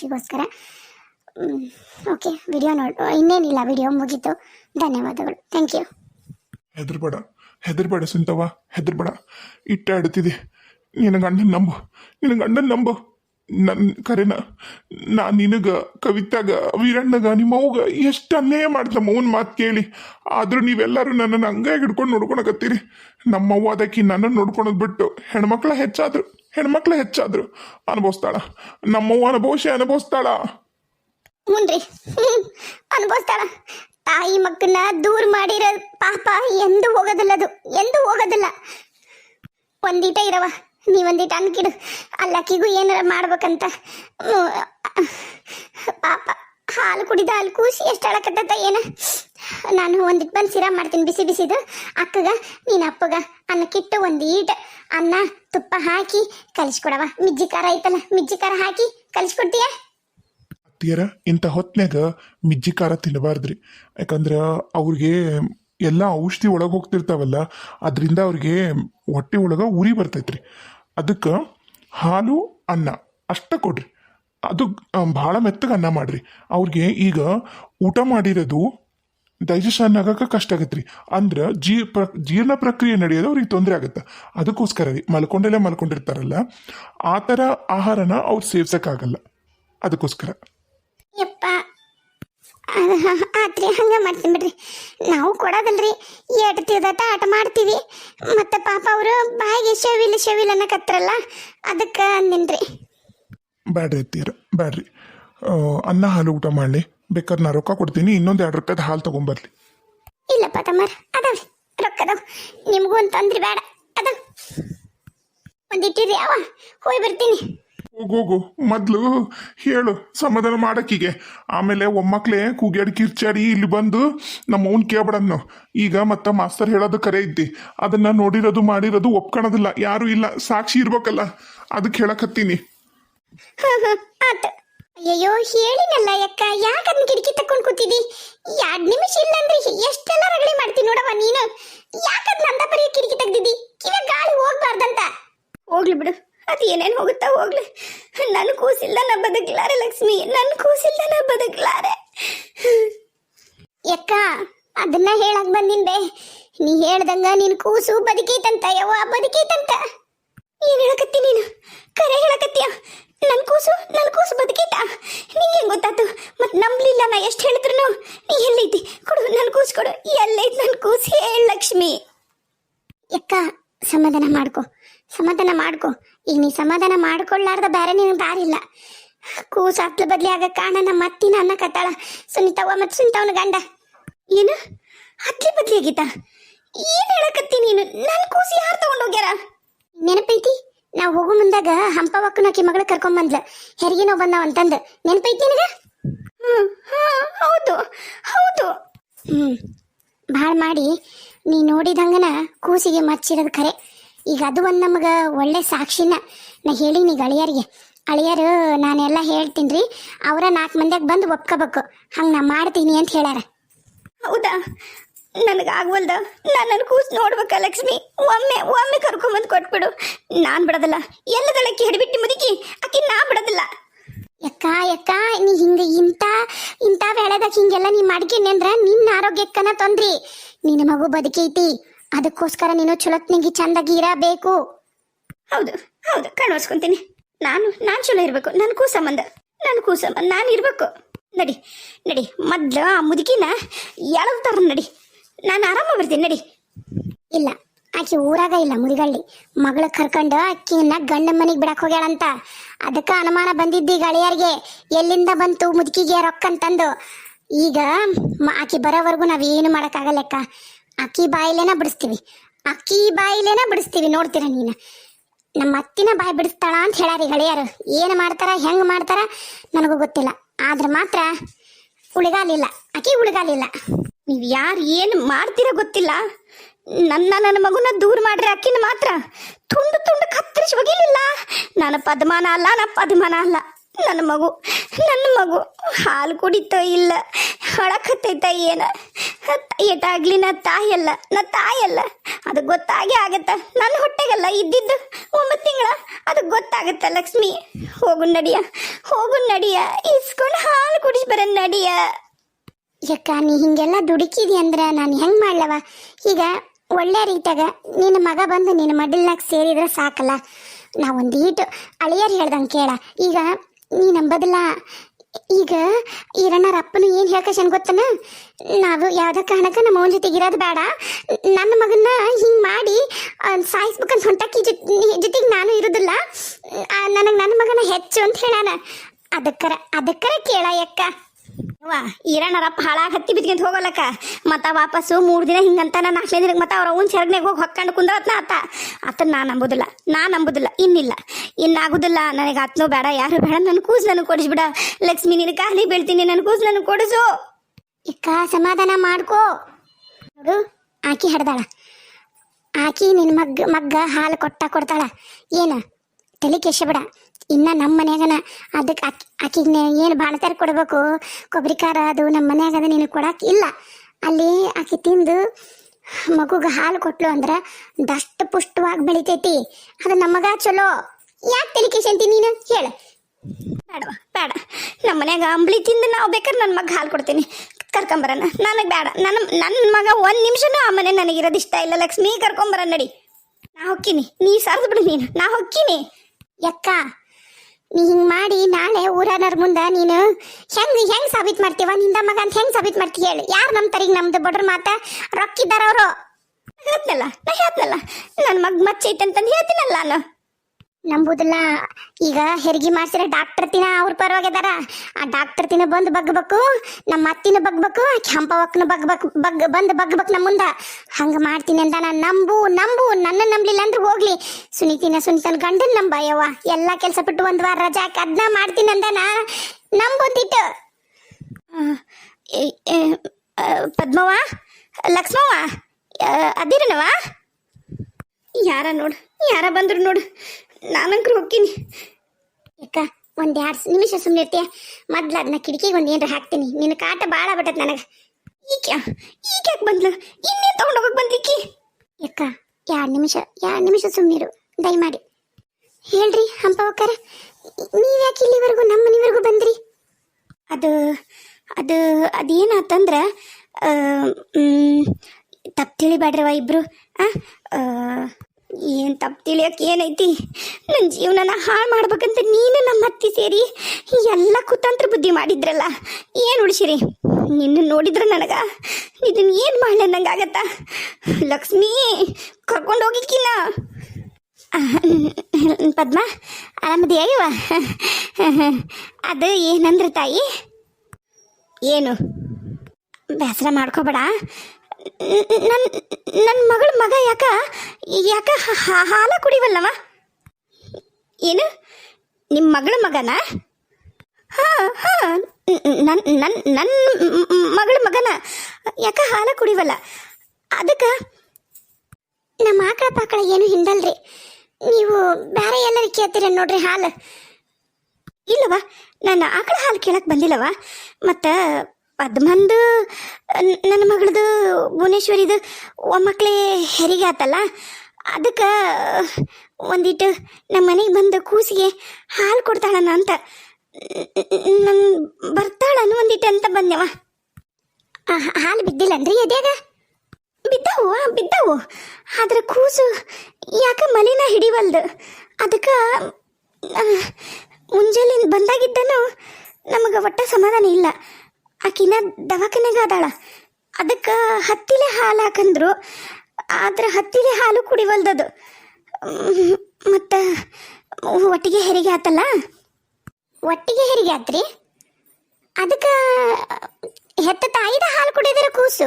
ಖುಷಿಗೋಸ್ಕರ okay video ನೋಡು ಇನ್ನೇನಿಲ್ಲ video ಮುಗೀತು. ಧನ್ಯವಾದಗಳು ಥ್ಯಾಂಕ್ ಯು ಹೆದರ್ಬೇಡ ಹೆದರ್ಬೇಡ ಸುಂತವ ಹೆದರ್ಬೇಡ. ಇಟ್ಟ ಆಡ್ತಿದೆ ನಿನ್ನ ಗಂಡನ ನಂಬು, ನಿನ್ನ ಗಂಡನ ನಂಬು. ನನ್ನ ಕರೆನ ನಾ ನಿನಗ ಕವಿತಾಗ ವೀರಣ್ಣಗ ನಿಮ್ಮ ಅವ್ಗ ಎಷ್ಟು ಅನ್ಯಾಯ ಮಾಡ್ತಾ ಮೌನ್ ಮಾತು ಕೇಳಿ. ಆದರೂ ನೀವೆಲ್ಲರೂ ನನ್ನನ್ನು ಹಂಗಾಗಿ ಹಿಡ್ಕೊಂಡು ನೋಡ್ಕೊಳಕತ್ತೀರಿ. ನಮ್ಮವ್ವ ಅದಕ್ಕೆ ನನ್ನನ್ನು ನೋಡ್ಕೊಳೋದು ಬಿಟ್ಟು ಹೆಣ್ಮಕ್ಳ ಹೆಚ್ಚಾದ್ರು. ಹೆಣ್ಮಕ್ಳ ಹೆಚ್ಚಾದ್ರು. ಅನುಭವಿಸ್ತಾಳ. ನಮ್ಮವ್ವ ಅನುಭವಿಸಿ ಅನುಭವಿಸ್ತಾಳ. ಹ್ಞೂನ್ರಿ ಅನುಭವಿಸ್ತಾಳ. ತಾಯಿ ಮಕ್ಕಳನ್ನ ದೂರ ಮಾಡಿರೋ ಪಾಪ ಎಂದು ಹೋಗೋದಿಲ್ಲ ಅದು. ಎಂದು ಹೋಗೋದಿಲ್ಲ. ಒಂದೀಟ ಇರವ ನೀವೊಂದೀಟ ಅನ್ಕಿಡು ಅಲ್ಲಕ್ಕಿಗೂ ಏನಾರ ಮಾಡ್ಬೇಕಂತ. ಪಾಪ ಹಾಲು ಕುಡಿದ ಹಾಲು ಕೂಸಿ ಎಷ್ಟು ಅಳಕತ್ತ ಏನ? ನಾನು ಒಂದು ಬಂದು ಸಿರಾ ಮಾಡ್ತೀನಿ, ಬಿಸಿ ಬಿಸಿದು. ಅಕ್ಕಗ, ನೀನು ಅಪ್ಪಗ ಅನ್ನಕ್ಕಿಟ್ಟು ಒಂದೀಟ ಅನ್ನ ತುಪ್ಪ ಹಾಕಿ ಕಲಿಸ್ಕೊಡವ. ಮಿಜ್ಜಿ ಖಾರ ಐತಲ್ಲ, ಮಿಜ್ಜಿ ಖಾರ ಹಾಕಿ ಕಲಿಸ್ಕೊಡ್ತೀಯ? ಅತ್ತಿಯರ, ಇಂಥ ಹೊತ್ನ್ಯಾಗ ಮಿಜ್ಜಿ ಖಾರ ತಿನ್ನಬಾರ್ದ್ರಿ ಯಾಕಂದ್ರೆ ಅವ್ರಿಗೆ ಎಲ್ಲ ಔಷಧಿ ಒಳಗೆ ಹೋಗ್ತಿರ್ತಾವಲ್ಲ, ಅದರಿಂದ ಅವ್ರಿಗೆ ಹೊಟ್ಟೆ ಒಳಗೆ ಉರಿ ಬರ್ತೈತ್ರಿ. ಅದಕ್ಕೆ ಹಾಲು, ಅನ್ನ ಅಷ್ಟ ಕೊಡ್ರಿ. ಅದು ಭಾಳ ಮೆತ್ತಗೆ ಅನ್ನ ಮಾಡ್ರಿ. ಅವ್ರಿಗೆ ಈಗ ಊಟ ಮಾಡಿರೋದು ಡೈಜೆಷನ್ ಆಗಕ್ಕೆ ಕಷ್ಟ ಆಗತ್ರಿ. ಅಂದ್ರೆ ಜೀ ಪ್ರ ಜೀರ್ಣ ಪ್ರಕ್ರಿಯೆ ನಡೆಯೋದು ಅವ್ರಿಗೆ ತೊಂದರೆ ಆಗುತ್ತೆ. ಅದಕ್ಕೋಸ್ಕರ ರೀ ಮಲ್ಕೊಂಡಲ್ಲೇ ಮಲ್ಕೊಂಡಿರ್ತಾರಲ್ಲ ಆ ಥರ ಆಹಾರನ ಅವ್ರು ಸೇವ್ಸಕ್ಕಾಗಲ್ಲ. ಅದಕ್ಕೋಸ್ಕರ. ಯಪ್ಪ. ಆತ್ರಿ ಹಂಗೆ ಮಾಡ್ತೀನಿ ಬಿಡ್ರಿ. ನಾವು ಕೊಡೋದಲ್ರಿ ಎಟ್ ತಿರ್ದಾಟ ಆಟ ಮಾಡ್ತೀವಿ. ಮತ್ತೆ ಪಾಪ ಅವರು ಬಾಯಿಗೆ ಶವಿಲ್ ಶವಿಲ್ ಅನ್ನಕತ್ರಲ್ಲ ಅದಕ್ಕೆ ಅಂದಿನ್ರಿ. ಬ್ಯಾಡ್ರಿ ತೀರ ಬ್ಯಾಡ್ರಿ. ಅನ್ನ ಹಾಲು ಊಟ ಮಾಡಲಿ. ಬೇಕಾದ್ರೆ ನಾ ರೊಕ್ಕ ಕೊಡ್ತೀನಿ ಇನ್ನೊಂದು ಎರಡು ರೂಪಾಯ್ದು ಹಾಲು ತೊಗೊಂಬರ್ಲಿ ಇಲ್ಲಪ್ಪ ತಮ್ಮರ್ ಅದಾವ್ರಿ ರೊಕ್ಕದವ್. ನಿಮಗೂ ಅಂತ ತೊಂದ್ರೆ ಬೇಡ ಅದಾವ. ಒಂದಿಟ್ಟಿರಿ ಅವ ಹೋಗಿ ಬರ್ತೀನಿ. ಹೋಗೋಗು ಮೊದ್ಲು ಹೇಳು ಸಮಾಧಾನ ಮಾಡಕ್ಕೀಗೆ. ಆಮೇಲೆ ಒಮ್ಮಕ್ಳೇ ಕೂಗ್ಯಾಡಿ ಕಿರ್ಚಾಡಿ ಇಲ್ಲಿ ಬಂದು ನಮ್ಮ ಅವ್ನ್ ಕೇಳ್ಬಿಡನ್ನು ಈಗ ಮತ್ತೆ ಮಾಸ್ತರ್ ಹೇಳೋದು ಕರೆ ಇದ್ದಿ ಅದನ್ನ ನೋಡಿರೋದು ಮಾಡಿರೋದು ಒಪ್ಕೊಳೋದಿಲ್ಲ ಯಾರು ಇಲ್ಲ ಸಾಕ್ಷಿ ಇರ್ಬೇಕಲ್ಲ. ಅದಕ್ಕೆ ಹೇಳಕತ್ತೀನಿ ಆತ. ಅಯ್ಯಯ್ಯೋ ಹೇಳಿನಲ್ಲ ಅಕ್ಕ ಯಾಕೆ ಅದನ್ನ ಕಿಟಕಿ ತಕೊಂಡ್ ಕೂತಿದಿ? ಎರಡ್ ನಿಮಿಷ ಇಲ್ಲ ಅಂದ್ರೆ ಎಷ್ಟೆಲ್ಲ ರಗಳೆ ಮಾಡ್ತೀನಿ ನೋಡವ್ವ ನೀನು? ಯಾಕದ್ ನಂದ ಬರೀ ಕಿಟಕಿ ತೆಗ್ದಿದ್ದಿ? ಕಿವ ಗಾಳಿ ಹೋಗ್ಬಾರ್ದಂತ. ಹೋಗ್ಲಿ ಬಿಡು ಅದು ಏನೇನು ಹೋಗುತ್ತಾ ಹೋಗ್ಲಿ. ನನ್ನ ಕೂಸಿಲ್ಲ ನಾ ಬದುಕ್ಲಾರೆ ಲಕ್ಷ್ಮಿ ನನ್ನ ಕೂಸಿಲ್ಲ ನಾ ಬದುಕ್ಲಾರೆ. ಯಕ್ಕ ಅದನ್ನ ಹೇಳಕ್ ಬಂದಿನ್ ಬೇ. ನೀ ಹೇಳ್ದಂಗ ನಿನ್ ಕೂಸು ಬದುಕೈತಂತ ಯವ್ವ ಬದುಕೈತಂತ. ಏನ್ ಹೇಳಕತ್ತಿ ನೀನು? ಕರೆ ಹೇಳಕತ್ತೀಯ? ನನ್ ಕೂಸು ನನ್ ಕೂಸು ಬದುಕೈತ ನಿಂಗೆ ಗೊತ್ತಾತು ಮತ್ ನಂಬ್ಲಿಲ್ಲ ನಾ ಎಷ್ಟು ಹೇಳಿದ್ರು ನೀ ಎಲ್ಲೈತಿ ಕೊಡು, ನನ್ ಕೂಸು ಕೊಡು. ಎಲ್ಲೈತಿ ನನ್ ಕೂಸು? ಹೇಳ ಲಕ್ಷ್ಮಿ. ಯಕ್ಕ, ಸಮಾಧಾನ ಮಾಡ್ಕೊ. ಸಮಾಧಾನ ಮಾಡ್ಕೊ. ಈಗ ನೀ ಸಮಾಧಾನ ಮಾಡ್ಕೊಳ್ಳಾರ್ದ ಬೇರೆ ನಿನ್ ದಾರಿಲ್ಲ ಕೂಸು ಹತ್ಲ ಬದ್ಲಿ ಆಗ ಕಾಣ ನಮ್ಮ ಅತ್ತಿನ ಅನ್ನಕತ್ತಾಳ ಸುನಿತವ್ವ ಮತ್ತು ಸುನಿತವನ ಗಂಡ. ಏನು? ಹತ್ಲಿ ಬದ್ಲಿ ಆಗಿತ್ತ ಏನ್ ಹೇಳಕತ್ತಿ ನೀನು? ನನ್ ಕೂಸು ಯಾರು ತಗೊಂಡೋಗ್ಯಾರ ನೆನಪೈತಿ? ನಾವು ಹೋಗೋ ಮುಂದಾಗ ಹಂಪವಕ್ಕನ ಆಕಿ ಮಗಳ ಕರ್ಕೊಂಬಂದ್ಲ ಹೆರಿಗೆ ನೋವು ಬಂದಾವ ಅಂತಂದ. ನೆನಪೈತಿ ನಿನಗ? ಹೌದು ಹೌದು. ಹ್ಮ್ ಭಾಳ ಮಾಡಿ ನೀ ನೋಡಿದಂಗನ ಕೂಸಿಗೆ ಮಚ್ಚಿರೋದು ಖರೆ. ಈಗ ಅದು ಒಂದು ನಮಗೆ ಒಳ್ಳೆ ಸಾಕ್ಷಿನ. ನಾ ಹೇಳೀನಿ ಈಗ ಅಳಿಯರಿಗೆ. ಅಳಿಯರು ನಾನೆಲ್ಲ ಹೇಳ್ತೀನಿ ರೀ ಅವರ ನಾಲ್ಕು ಮಂದಿಯಾಗ ಬಂದು ಒಪ್ಕೋಬೇಕು. ಹಂಗೆ ನಾ ಮಾಡ್ತೀನಿ ಅಂತ ಹೇಳ್ಯಾರ. ಹೌದಾ? ನನಗಾಗ್ವಲ್ದ? ನಾನು ನನ್ನ ಕೂಸು ನೋಡ್ಬೇಕ ಲಕ್ಷ್ಮಿ. ಒಮ್ಮೆ ಒಮ್ಮೆ ಕರ್ಕೊಂಬಂದು ಕೊಟ್ಬಿಡು. ನಾನು ಬಿಡೋದಿಲ್ಲ. ಎಲ್ಲದಳಕ್ಕೆ ಹಿಡಿಬಿಟ್ಟು ಮುದುಕಿ. ಅಕ್ಕಿ ನಾ ಬಿಡೋದಿಲ್ಲ. ಯಕ್ಕ ಯಕ್ಕ ನೀ ಹಿಂಗ ಇಂಥ ಇಂಥ ವೇಳೆದಾಗ ಹಿಂಗೆಲ್ಲ ನೀ ಮಾಡ್ಕೇನಿ ಅಂದ್ರ ನಿನ್ನ ಆರೋಗ್ಯಕ್ಕನ ತೊಂದ್ರಿ. ನಿನ್ನ ಮಗು ಬದುಕೈತಿ ಅದಕ್ಕೋಸ್ಕರ ನೀನು ಚಲೋತ್ನಿಗೆ ಚಂದಾಗಿ ಇರಬೇಕು. ಹೌದು ಹೌದು. ಕಣ್ವರ್ಸ್ಕೊಂತೀನಿ ನಾನು ನಾನು ಚಲೋ ಇರಬೇಕು. ನನ್ನ ಕೂ ಸಂಬಂಧ. ನನ್ನ ಕೂ ಸಂಬಂಧ. ನಾನು ಇರಬೇಕು. ನಡಿ ನಡಿ. ಮೊದ್ಲು ಆ ಮುದುಕಿನ ಎಳವ್ತಾರ ನಡಿ. ನಾನು ಆರಾಮ ಬರ್ತೀನಿ ನಡಿ. ಇಲ್ಲ, ಆಕಿ ಊರಾಗ ಇಲ್ಲ ಮುದಿಗಳ್ಳಿ ಮಗಳ ಕರ್ಕೊಂಡು ಆಕಿನ ಗಂಡ ಮನೆಗೆ ಬಿಡಕ್ ಹೋಗ್ಯಾಳಂತ. ಅದಕ್ಕೆ ಅನುಮಾನ ಬಂದಿದ್ದಿ ಗಳಿಯರಿಗೆ. ಎಲ್ಲಿಂದ ಬಂತು ಮುದುಕಿಗೆ ರೊಕ್ಕ ಅಂತಂದು ಈಗ ಆಕಿ ಬರೋವರೆಗೂ ನಾವೇನು ಮಾಡೋಕ್ಕಾಗಲ್ಲಕ್ಕ. ಅಕ್ಕಿ ಬಾಯಿಲೇನ ಬಿಡಿಸ್ತೀವಿ. ಅಕ್ಕಿ ಬಾಯಿಲೇನ ಬಿಡಿಸ್ತೀವಿ, ನೋಡ್ತೀರ ನೀನು. ನಮ್ಮ ಅತ್ತಿನ ಬಾಯಿ ಬಿಡಿಸ್ತಾಳ ಅಂತ ಹೇಳಾರಿ ಗಳಿಯರು. ಏನು ಮಾಡ್ತಾರ, ಹೆಂಗೆ ಮಾಡ್ತಾರ, ನನಗೂ ಗೊತ್ತಿಲ್ಲ. ಆದ್ರೆ ಮಾತ್ರ ಉಳಿಗಾಲಿಲ್ಲ. ಆಕೆ ಉಳಿಗಾಲಿಲ್ಲ. ನೀವು ಯಾರು ಏನು ಮಾಡ್ತೀರ ಗೊತ್ತಿಲ್ಲ. ನನ್ನ ನನ್ನ ಮಗುನ ದೂರ ಮಾಡ್ರಿ ಅಕ್ಕಿನ ಮಾತ್ರ. ತುಂಡು ತುಂಡು ಕತ್ತರಿಸಿ ಒಗಿಲಿಲ್ಲ ನಾನು ಪದ್ಮಾನ ಅಲ್ಲ, ನಾ ಪದ್ಮಾನ ಅಲ್ಲ. ನನ್ನ ಮಗು ನನ್ನ ಮಗು ಹಾಲು ಕುಡಿತ ಇಲ್ಲ ಹಳಕತ್ತೈತ ಏನ? ಏಟಾಗ್ಲಿ ನಾ ತಾಯಲ್ಲ ನಾ ತಾಯಲ್ಲ ಅದು ಗೊತ್ತಾಗೇ ಆಗತ್ತ. ನನ್ನ ಹೊಟ್ಟೆಗಲ್ಲ ಇದ್ದಿದ್ದು ಒಂಬತ್ತು ತಿಂಗಳ. ಅದು ಗೊತ್ತಾಗತ್ತ ಲಕ್ಷ್ಮಿ. ಹೋಗು ನಡಿಯ. ಹೋಗು ನಡಿಯ. ಇಸ್ಕೊಂಡು ಹಾಲು ಕುಡಿಸಿ ಬರ ನಡಿಯ. ಯಕ್ಕ, ನೀ ಹಿಂಗೆಲ್ಲ ದುಡುಕಿದಿ ಅಂದ್ರೆ ನಾನು ಹೆಂಗ್ ಮಾಡ್ಲವ? ಈಗ ಒಳ್ಳೆ ರೀತಿಯಾಗ ನಿನ್ನ ಮಗ ಬಂದು ನಿನ್ನ ಮಡಿಲ್ನಾಗ ಸೇರಿದ್ರೆ ಸಾಕಲ್ಲ. ನಾ ಒಂದೀಟು ಅಳಿಯರು ಹೇಳ್ದಂಗೆ ಕೇಳ. ಈಗ ನೀ ನಂಬದಿಲ್ಲ ಈಗ ಈರಣ್ಣರ ಅಪ್ಪನು ಏನು ಹೇಳ್ಕಶನ್ ಗೊತ್ತನ? ನಾವು ಯಾವ್ದೇ ಕಾರಣಕ್ಕೆ ನಮ್ಮ ಅವನ ಜೊತೆಗೆ ಇರೋದು ಬೇಡ. ನನ್ನ ಮಗನ್ನ ಹಿಂಗೆ ಮಾಡಿ ಸಾಯಿಸ್ಬೇಕಂತ ಹೊಂಟಕ್ಕಿ ಜೊತೆಗೆ ನಾನು ಇರೋದಿಲ್ಲ. ನನಗೆ ನನ್ನ ಮಗನ ಹೆಚ್ಚು ಅಂತ ಹೇಳಾನ. ಅದಕ್ಕರ ಅದಕ್ಕರ ಕೇಳ ಯಕ್ಕ ಈರಣ್ಣರಪ್ಪ ಹಾಳಾಗಿ ಹತ್ತಿ ಬಿದ್ಕೊಂತ ಹೋಗಲಕ್ಕ. ಮತ್ತ ವಾಪಸ್ಸು ಮೂರು ದಿನ ಹಿಂಗಂತ ನಾನು ನಾಲ್ಕನೇ ದಿನಕ್ಕೆ ಮತ್ತೆ ಅವ್ರ ಅವ್ನ ಸೆರಗ್ನಾಗ ಹೋಗಿ ಹೊಕ್ಕೊಂಡು ಕುಂದ್ರತ್ನ ಆತ. ಅತ್ತ ನಾ ನಂಬುದಿಲ್ಲ ನಾ ನಂಬುದಿಲ್ಲ, ಇನ್ನಿಲ್ಲ. ಇನ್ನಾಗುದಿಲ್ಲ, ನನಗೆ ಆತ್ನೋ ಬೇಡ, ಯಾರು ಬೇಡ ನನ್ನ ಕೂಸು ನನಗೆ ಕೊಡಿಸ್ಬಿಡ. ಲಕ್ಷ್ಮಿ ನಿನ್ನ ಕಾಲಿ ಬೀಳ್ತೀನಿ ನನ್ನ ಕೂಸು ನನಗೆ ಕೊಡಿಸು. ಇಕ್ಕ, ಸಮಾಧಾನ ಮಾಡ್ಕೋ. ನೋಡು, ಆಕಿ ಹಡ್ದಾಳ. ಆಕಿ ನಿನ್ನ ಮಗ್ ಮಗ್ಗ ಹಾಲು ಕೊಟ್ಟ ಕೊಡ್ತಾಳ. ಏನ? ತಲೆ ಕೆಶಬೇಡ ಇನ್ನ ನಮ್ಮ ಮನ್ಯಾಗನ ಅದಕ್ಕೆ ಆಕಿ, ಆಕಿಗೆ ಏನು ಬಾಣತಾರ ಕೊಡಬೇಕು? ಕೊಬ್ಬರಿ ಖಾರ ಅದು ನಮ್ಮ ಮನ್ಯಾಗ ನೀನು ಕೊಡಕ್ಕೆ ಇಲ್ಲ. ಅಲ್ಲಿ ಆಕಿ ತಿಂದು ಮಗುಗೆ ಹಾಲು ಕೊಟ್ಲು ಅಂದ್ರೆ ದಷ್ಟ ಪುಷ್ಟವಾಗಿ ಬೆಳಿತೈತಿ. ಅದು ನಮಗ ಚಲೋ. ಯಾಕೆ ತಲೆ ಕೆಶಂತಿ ನೀನು? ಹೇಳು. ಬೇಡವಾ ಬೇಡ. ನಮ್ಮ ಮನ್ಯಾಗ ಅಂಬ್ಲಿ ತಿಂದು ನಾವು ಬೇಕಾದ್ರೆ ನನ್ನ ಮಗ ಹಾಲು ಕೊಡ್ತೀನಿ. ಕರ್ಕೊಂಬರೋಣ ನನಗೆ ಬೇಡ. ನನ್ನ ನನ್ನ ಮಗ ಒಂದು ನಿಮಿಷನೂ ಆ ಮನೆ ನನಗಿರೋದು ಇಷ್ಟ ಇಲ್ಲ. ಲಕ್ಷ್ಮಿ ಕರ್ಕೊಂಬರ ನಡಿ. ನಾ ಹೊಕ್ಕಿನಿ. ನೀ ಸರ್ದು ಬಿಡು ನೀನು. ನಾ ಹೊಕ್ಕಿನಿ. ಯಕ್ಕ ನೀ ಹಿಂಗ್ ಮಾಡಿ ನಾಳೆ ಊರನರ್ ಮುಂದ ನೀನು ಹೆಂಗ್ ಹೆಂಗ್ ಸಾಬೀತ್ ಮಾಡ್ತೀವ? ನಿಂದ ಮಗ ಅಂತ ಹೆಂಗ್ ಸಾಬೀತ್ ಮಾಡ್ತೀಯ ಹೇಳು? ಯಾರು ನಮ್ಮ ತರಿಗೆ ನಮ್ದು ಬಡ್ರ ಮಾತ? ರೊಕ್ಕಿದ್ದಾರ ಅವರು. ಹೇಳ್ತನಲ್ಲ ನಾ ಹೇಳ್ತಲ್ಲ ನನ್ನ ಮಗ ಮಚ್ಚೈತೆ ಅಂತಂದು ಹೇಳ್ತೀನಲ್ಲ ನಾನು. ನಂಬುದಿಲ್ಲ. ಈಗ ಹೆರಿಗೆ ಮಾಡ್ಸಿರೋ ಡಾಕ್ಟರ್ ತಿನ ಅವ್ರ ಪರವಾಗಿದಾರ. ಆ ಡಾಕ್ಟರ್ ತಿನ ಬಂದು ಬಗ್ಬೇಕು ನಮ್ಮ ಅತ್ತಿನ ಬಗ್ಬೇಕು ಕೆಂಪವಕ್ಕನ ಬಗ್ಬೇಕು ಬಗ್, ಬಂದು ಬಗ್ಬೇಕು ನಮ್ಮ ಮುಂದ. ಹಂಗ ಮಾಡ್ತೀನಿ ಅಂತ ನಾನು ನಂಬು ನಂಬು, ನನ್ನ ನಂಬಲಿಲ್ಲ ಅಂದ್ರೆ ಹೋಗ್ಲಿ. ಸುನೀತಿನ ಸುನೀತನ ಗಂಡನ್ ನಂಬ ಯವ್ವ ಎಲ್ಲ ಕೆಲಸ ಬಿಟ್ಟು ಒಂದು ವಾರ ರಜಾ ಹಾಕಿ ಅದನ್ನ ಮಾಡ್ತೀನಿ ಅಂದನ ನಂಬುತ್ತಿಟ್ಟು ಪದ್ಮವ ಲಕ್ಷ್ಮವ ಅದಿರನವ ಯಾರ ನೋಡು, ಯಾರ ಬಂದ್ರು ನೋಡು. ನಾನಂಕ್ರು ಹೋಗ್ತೀನಿ. ಅಕ್ಕ, ಒಂದ್ ಎರಡು ನಿಮಿಷ ಸುಮ್ಮನೆ ಇರ್ತೀಯ? ಮೊದ್ಲು ಅದನ್ನ ಕಿಟಕಿಗೆ ಒಂದು ಏನ್ರ ಹಾಕ್ತೀನಿ. ನಿನ್ನ ಕಾಟ ಭಾಳ ಬಿಟ್ಟತ್ ನನಗೆ. ಈಗ ಈಗ ಯಾಕೆ ಬಂದ್ಲು? ಇನ್ನೇ ತೊಗೊಂಡೋಗಕ್ಕೆ ಬಂದ್ಲಿಕ್ಕಿ? ಅಕ್ಕ, ಎರಡು ನಿಮಿಷ ಎರಡು ನಿಮಿಷ ಸುಮ್ಮನಿರು ದಯಮಾಡಿ. ಹೇಳ್ರಿ ಹಂಪವಕ್ಕರ ನೀವು ಯಾಕೆ ಇಲ್ಲಿವರೆಗೂ ನಮ್ಮ ಮನೆವರೆಗೂ ಬಂದ್ರಿ? ಅದು ಅದು, ಅದೇನಾತಂದ್ರೆ ತಪ್ಪು ತಿಳಿಬೇಡ್ರವ ಇಬ್ರು. ಏನು ತಪ್ಪು ತಿಳಿಯೋಕೆ ಏನೈತಿ? ನನ್ನ ಜೀವನನ ಹಾಳು ಮಾಡ್ಬೇಕಂತ ನೀನು ನಮ್ಮ ಹತ್ತಿ ಸೇರಿ ಎಲ್ಲ ಕುತಂತ್ರ ಬುದ್ಧಿ ಮಾಡಿದ್ರಲ್ಲ, ಏನು ಉಳಿಸಿರಿ? ನಿನ್ನ ನೋಡಿದ್ರೆ ನನಗ ಇದನ್ನ ಏನು ಮಾಡಲಿ ಅನ್ನಂಗಾಗತ್ತ ಲಕ್ಷ್ಮೀ, ಕರ್ಕೊಂಡು ಹೋಗಿಕ್ಕಿನ ಪದ್ಮ ಆರಾಮದಿಯಾಗಿವ ಅದು ಏನಂದ್ರೆ ತಾಯಿ? ಏನು? ಬೇಸರ ಮಾಡ್ಕೋಬೇಡ. ನನ್ನ ನನ್ನ ಮಗಳ ಮಗ ಯಾಕ ಯಾಕ ಹಾಲ ಕುಡಿವಲ್ಲವ? ಏನು? ನಿಮ್ಮ ಮಗಳ ಮಗನ? ಹಾ ಹಾ ನನ್ನ ನನ್ನ ನನ್ನ ಮಗಳ ಮಗನ ಯಾಕ ಹಾಲ ಕುಡಿವಲ್ಲ? ಅದಕ್ಕೆ ನಮ್ಮ ಆಕಳ ಪಾಕಳ ಏನು ಹಿಂಡಲ್ರಿ. ನೀವು ಬೇರೆ ಎಲ್ಲರಿಗೆ ಕೇಳ್ತೀರ ನೋಡ್ರಿ ಹಾಲು. ಇಲ್ಲವ, ನನ್ನ ಆಕಳ ಹಾಲು ಕೇಳಕ್ಕೆ ಬಂದಿಲ್ಲವ. ಮತ್ತು ಪದ್ಮಂದು ನನ್ನ ಮಗಳದು ಭುವನೇಶ್ವರಿದು ಒಮ್ಮಕ್ಳೇ ಹೆರಿಗೆ ಆತಲ್ಲ? ಅದಕ್ಕೆ, ಒಂದಿಟ್ಟು ನಮ್ಮ ಮನೆಗೆ ಬಂದು ಕೂಸಿಗೆ ಹಾಲು ಕೊಡ್ತಾಳನ ಅಂತ. ನನ್ನ ಬರ್ತಾಳನು ಒಂದಿಟ್ಟು ಅಂತ ಬಂದೆವ. ಹಾಲು ಬಿದ್ದಿಲ್ಲನ್ರಿ ಎದ್ಯಾಗ? ಬಿದ್ದವು ಬಿದ್ದವು. ಆದ್ರೆ ಕೂಸು ಯಾಕೆ ಮಲಿನ ಹಿಡಿವಲ್ದು? ಅದಕ್ಕೆ ಮುಂಜಾನೆ ಬಂದಾಗಿದ್ದನು ನಮಗೆ ಒಟ್ಟ ಸಮಾಧಾನ ಇಲ್ಲ. ಆಕಿನ ದವಾಖಾನೆಗ ಅದಾಳ. ಅದಕ್ಕೆ ಹತ್ತಿಲೆ ಹಾಲು ಹಾಕಂದ್ರು. ಆದ್ರೆ ಹತ್ತಿಲೆ ಹಾಲು ಕುಡಿವಲ್ದದು. ಮತ್ತು ಒಟ್ಟಿಗೆ ಹೆರಿಗೆ ಆತಲ್ಲ? ಒಟ್ಟಿಗೆ ಹೆರಿಗೆ ಆತ್ರಿ? ಅದಕ್ಕೆ ಹೆತ್ತ ತಾಯಿದ ಹಾಲು ಕುಡಿದಿರ ಕೂಸು.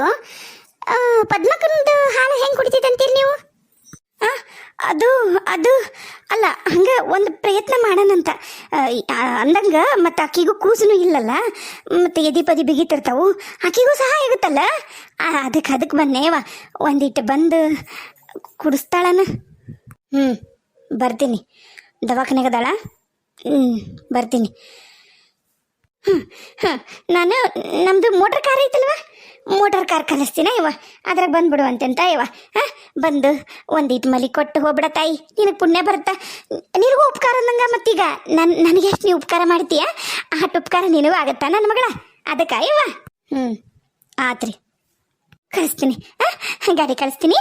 ಪದ್ಮಕಂದು ಹಾಲು ಹೆಂಗೆ ಕುಡಿತಿದ್ದಂತೀರಿ ನೀವು? ಅದು ಅದು, ಅಲ್ಲ, ಹಂಗೆ ಒಂದು ಪ್ರಯತ್ನ ಮಾಡೋಣಂತ. ಅಂದಂಗ ಮತ್ತು ಆಕಿಗೂ ಕೂಸನು ಇಲ್ಲಲ್ಲ. ಮತ್ತು ಎದಿ ಪದಿ ಬಿಗಿತಿರ್ತಾವು. ಆಕಿಗೂ ಸಹ ಆಗುತ್ತಲ್ಲ? ಅದಕ್ಕೆ ಅದಕ್ಕೆ ಬಂದೇವ ಒಂದಿಟ್ಟು ಬಂದು ಕುಡಿಸ್ತಾಳನ. ಹ್ಞೂ ಬರ್ತೀನಿ. ದವಾಖಾನೆಗದಾಳ ಹ್ಞೂ ಬರ್ತೀನಿ. ನಾನು ನಮ್ಮದು ಮೋಟರ್ ಕಾರ್ ಐತಲ್ವ? ಮೋಟರ್ ಕಾರ್ ಕಲಿಸ್ತೀನ ಇವ? ಅದ್ರಾಗ ಬಂದ್ಬಿಡು ಅಂತಂತ ಇವ. ಹಾಂ, ಬಂದು ಇದು ಮಲಿ ಕೊಟ್ಟು ಹೋಗ್ಬಿಡ ತಾಯಿ. ನಿನಗೆ ಪುಣ್ಯ ಬರುತ್ತಾ? ನಿನಗೂ ಉಪಕಾರ ಅಂದಂಗ ಮತ್ತೀಗ? ನನ್ನ ನನಗೆ ಎಷ್ಟು ನೀವು ಉಪಕಾರ ಮಾಡ್ತೀಯ? ಅಷ್ಟು ಉಪಕಾರ ನಿನಗೂ ಆಗತ್ತಾ ನನ್ನ ಮಗಳ? ಅದಕ್ಕ ಇವ? ಹ್ಞೂ ಆತ್ರಿ. ಕಳಿಸ್ತೀನಿ. ಹಾಂ, ಗಾಡಿ ಕಳಿಸ್ತೀನಿ.